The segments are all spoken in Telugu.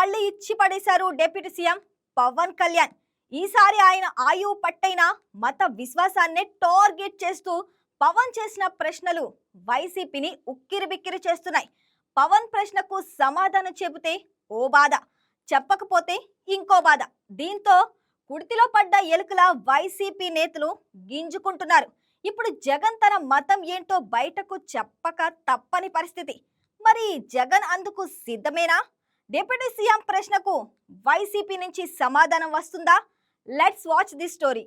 మళ్ళీ ఇచ్చి పడేశారు డిప్యూటీ సీఎం పవన్ కళ్యాణ్. ఈసారి ఆయన ఆయువు పట్టైన మత విశ్వాసాన్నే టార్గెట్ చేస్తూ పవన్ చేసిన ప్రశ్నలు వైసీపీని ఉక్కిరిబిక్కిరి చేస్తున్నాయి. పవన్ ప్రశ్నకు సమాధానం చెబితే ఓ బాధ చెప్పకపోతే ఇంకో బాధ. దీంతో కుడితిలో పడ్డ ఎలుకల వైసీపీ నేతలు గింజుకుంటున్నారు. ఇప్పుడు జగన్ తన మతం ఏంటో బయటకు చెప్పక తప్పని పరిస్థితి. మరి జగన్ అందుకు సిద్ధమేనా? డిప్యూటీ సీఎం ప్రశ్నకు వైసీపీ నుంచి సమాధానం వస్తుందా? Let's watch the story.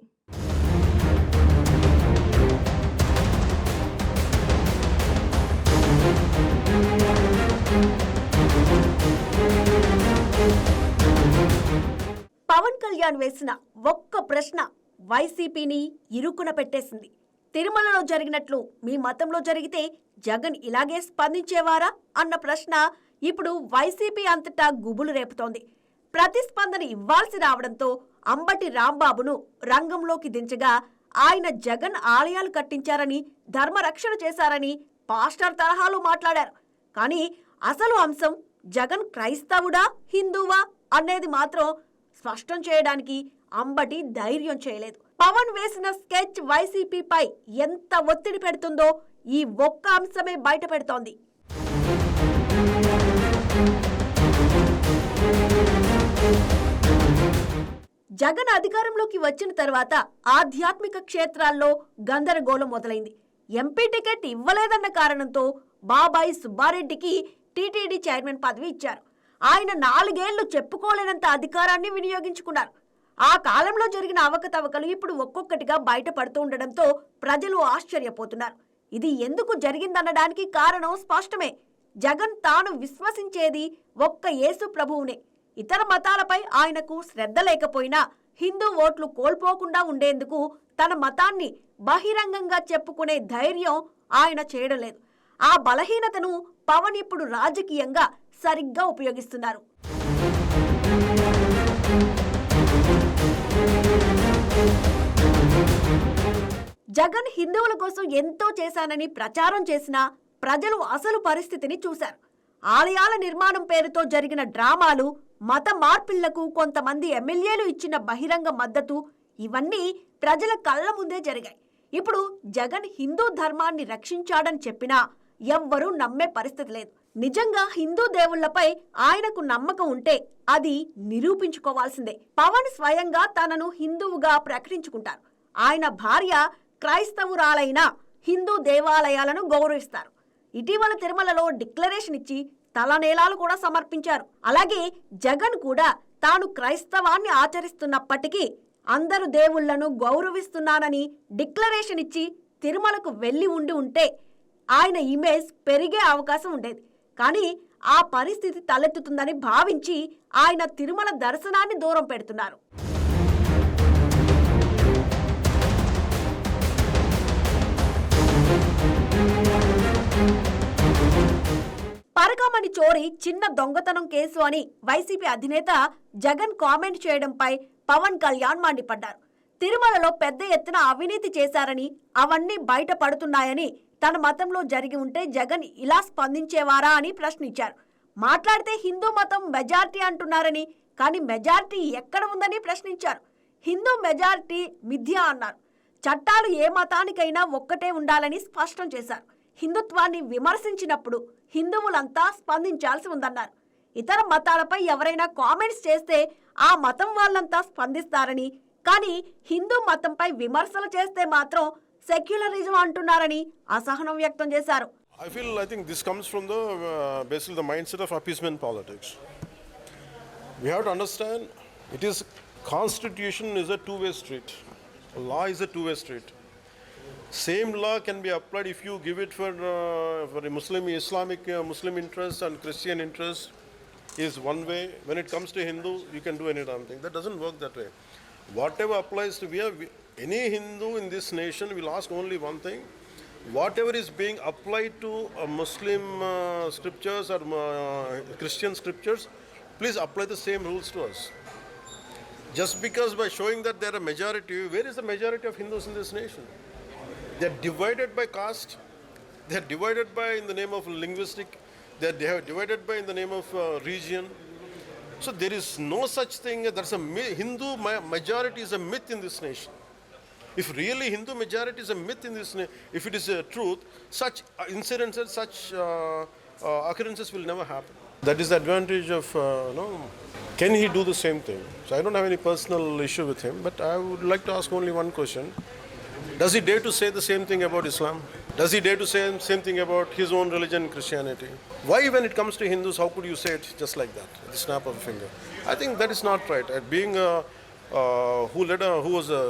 Pawan Kalyan వేసిన ఒక్క ప్రశ్న వైసీపీని ఇరుకున పెట్టేసింది. తిరుమలలో జరిగినట్లు మీ మతంలో జరిగితే జగన్ ఇలాగే స్పందించేవారా? అన్న ప్రశ్న ఇప్పుడు వైసీపీ అంతటా గుబులు రేపుతోంది. ప్రతిస్పందన ఇవ్వాల్సి రావడంతో అంబటి రాంబాబును రంగంలోకి దించగా ఆయన జగన్ ఆలయాలు కట్టించారని ధర్మరక్షణ చేశారని పాస్టర్ తరహాలో మాట్లాడారు. కానీ అసలు అంశం జగన్ క్రైస్తవుడా హిందువా అనేది మాత్రం స్పష్టం చేయడానికి అంబటి ధైర్యం చేయలేదు. పవన్ వేసిన స్కెచ్ వైసీపీపై ఎంత ఒత్తిడి పెడుతుందో ఈ ఒక్క అంశమే బయట పెడుతోంది జగన్ అధికారంలోకి వచ్చిన తర్వాత ఆధ్యాత్మిక క్షేత్రాల్లో గందరగోళం మొదలైంది. ఎంపీ టికెట్ ఇవ్వలేదన్న కారణంతో బాబాయ్ సుబ్బారెడ్డికి టీటీడీ చైర్మన్ పదవి ఇచ్చారు. ఆయన నాలుగేళ్ళు చెప్పుకోలేనంత అధికారాన్ని వినియోగించుకున్నారు. ఆ కాలంలో జరిగిన అవకతవకలు ఇప్పుడు ఒక్కొక్కటిగా బయటపడుతూ ఉండడంతో ప్రజలు ఆశ్చర్యపోతున్నారు. ఇది ఎందుకు జరిగిందనడానికి కారణం స్పష్టమే. జగన్ తాను విశ్వసించేది ఒక్క యేసు ప్రభువునే. ఇతర మతాలపై ఆయనకు శ్రద్ధ లేకపోయినా హిందూ ఓట్లు కోల్పోకుండా ఉండేందుకు తన మతాన్ని బహిరంగంగా చెప్పుకునే ధైర్యం ఆయన చేయడం లేదు. ఆ బలహీనతను పవన్ ఇప్పుడు రాజకీయంగా సరిగ్గా ఉపయోగిస్తున్నారు. జగన్ హిందువుల కోసం ఎంతో చేశానని ప్రచారం చేసినా ప్రజలు అసలు పరిస్థితిని చూశారు. ఆలయాల నిర్మాణం పేరుతో జరిగిన డ్రామాలు మత మార్పిళ్ళకు కొంతమంది ఎమ్మెల్యేలు ఇచ్చిన బహిరంగ మద్దతు ఇవన్నీ ప్రజల కళ్ళ ముందే జరిగాయి. ఇప్పుడు జగన్ హిందూ ధర్మాన్ని రక్షించాడని చెప్పినా ఎవ్వరూ నమ్మే పరిస్థితి లేదు. నిజంగా హిందూ దేవుళ్ళపై ఆయనకు నమ్మకం ఉంటే అది నిరూపించుకోవాల్సిందే. పవన్ స్వయంగా తనను హిందువుగా ప్రకటించుకుంటారు. ఆయన భార్య క్రైస్తవురాలైన హిందూ దేవాలయాలను గౌరవిస్తారు. ఇటీవల తిరుమలలో డిక్లరేషన్ ఇచ్చి తలనేలాలు కూడా సమర్పించారు. అలాగే జగన్ కూడా తాను క్రైస్తవాన్ని ఆచరిస్తున్నప్పటికీ అందరు దేవుళ్ళను గౌరవిస్తున్నానని డిక్లరేషన్ ఇచ్చి తిరుమలకు వెళ్ళి ఉండి ఉంటే ఆయన ఇమేజ్ పెరిగే అవకాశం ఉండేది. కానీ ఆ పరిస్థితి తలెత్తుతుందని భావించి ఆయన తిరుమల దర్శనాన్ని దూరం పెడుతున్నారు. పరకామణి చోరీ చిన్న దొంగతనం కేసు అని వైసీపీ అధినేత జగన్ కామెంట్ చేయడంపై పవన్ కళ్యాణ్ మండిపడ్డారు. తిరుమలలో పెద్ద ఎత్తున అవినీతి చేశారని అవన్నీ బయటపడుతున్నాయని తన మతంలో జరిగి ఉంటే జగన్ ఇలా స్పందించేవారా అని ప్రశ్నించారు. మాట్లాడితే హిందూ మతం మెజార్టీ అంటున్నారని కానీ మెజార్టీ ఎక్కడ ఉందని ప్రశ్నించారు. హిందూ మెజార్టీ మిథ్య అన్నారు. చట్టాలు ఏ మతానికైనా ఒక్కటే ఉండాలని స్పష్టం చేశారు. హిందుత్వాన్ని విమర్శించినప్పుడు హిందువులంతా స్పందించాల్సి ఉందన్నారు ఇతర మతాలపై ఎవరైనా కామెంట్స్ చేస్తే ఆ మతం వాళ్ళంతా స్పందిస్తారని కానీ హిందూ మతంపై విమర్శలు చేస్తే మాత్రం సెక్యులరిజం అంటున్నారని అసహనం వ్యక్తం చేశారు I feel I think this comes from the uh, basically the mindset of appeasement politics. We have to understand it is constitution is a two-way street. Law is a two-way street. Same law can be applied if you give it for uh, for Muslim Islamic uh, Muslim interest and Christian interest is one way. When it comes to Hindu, you can do any damn thing. That doesn't work that way. Whatever applies to we have, any Hindu in this nation will ask only one thing whatever is being applied to uh, Muslim uh, scriptures or uh, Christian scriptures, please apply the same rules to us. Just because by showing that they're a majority, where is the majority of Hindus in this nation? They're divided by caste, they're divided by in the name of linguistic, they're di- divided by in the name of uh, region. So there is no such thing. There's a Hindu majority is a myth in this nation. If really Hindu majority is a myth in this, if it is a truth, such uh, incidences, such uh, uh, occurrences will never happen. That is the advantage of, uh, you know, can he do the same thing? So I don't have any personal issue with him, but I would like to ask only one question. Does he dare to say the same thing about Islam? Does he dare to say the same thing about his own religion, Christianity? Why, when it comes to Hindus, how could you say it just like that, the snap of a finger? I think that is not right. Uh, being a, uh, who led a, who was a,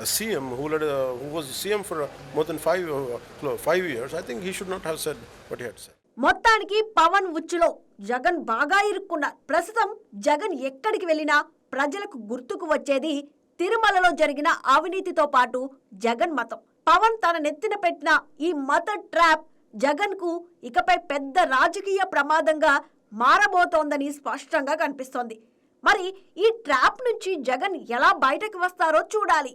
a CM, who led a, who was CM for uh, more than five, uh, five years, I think he should not have said what he had said. మొత్తానికి పవన్ ఉచ్చులో జగన్ బాగా ఇరుక్కున్నారు ప్రస్తుతం జగన్ ఎక్కడికి వెళ్ళినా ప్రజలకు గుర్తుకు వచ్చేది తిరుమలలో జరిగిన అవినీతితో పాటు జగన్ మతం. పవన్ తన నెత్తిన పెట్టిన ఈ మత ట్రాప్ జగన్కు ఇకపై పెద్ద రాజకీయ ప్రమాదంగా మారబోతోందని స్పష్టంగా కనిపిస్తోంది. మరి ఈ ట్రాప్ నుంచి జగన్ ఎలా బయటకు వస్తారో చూడాలి.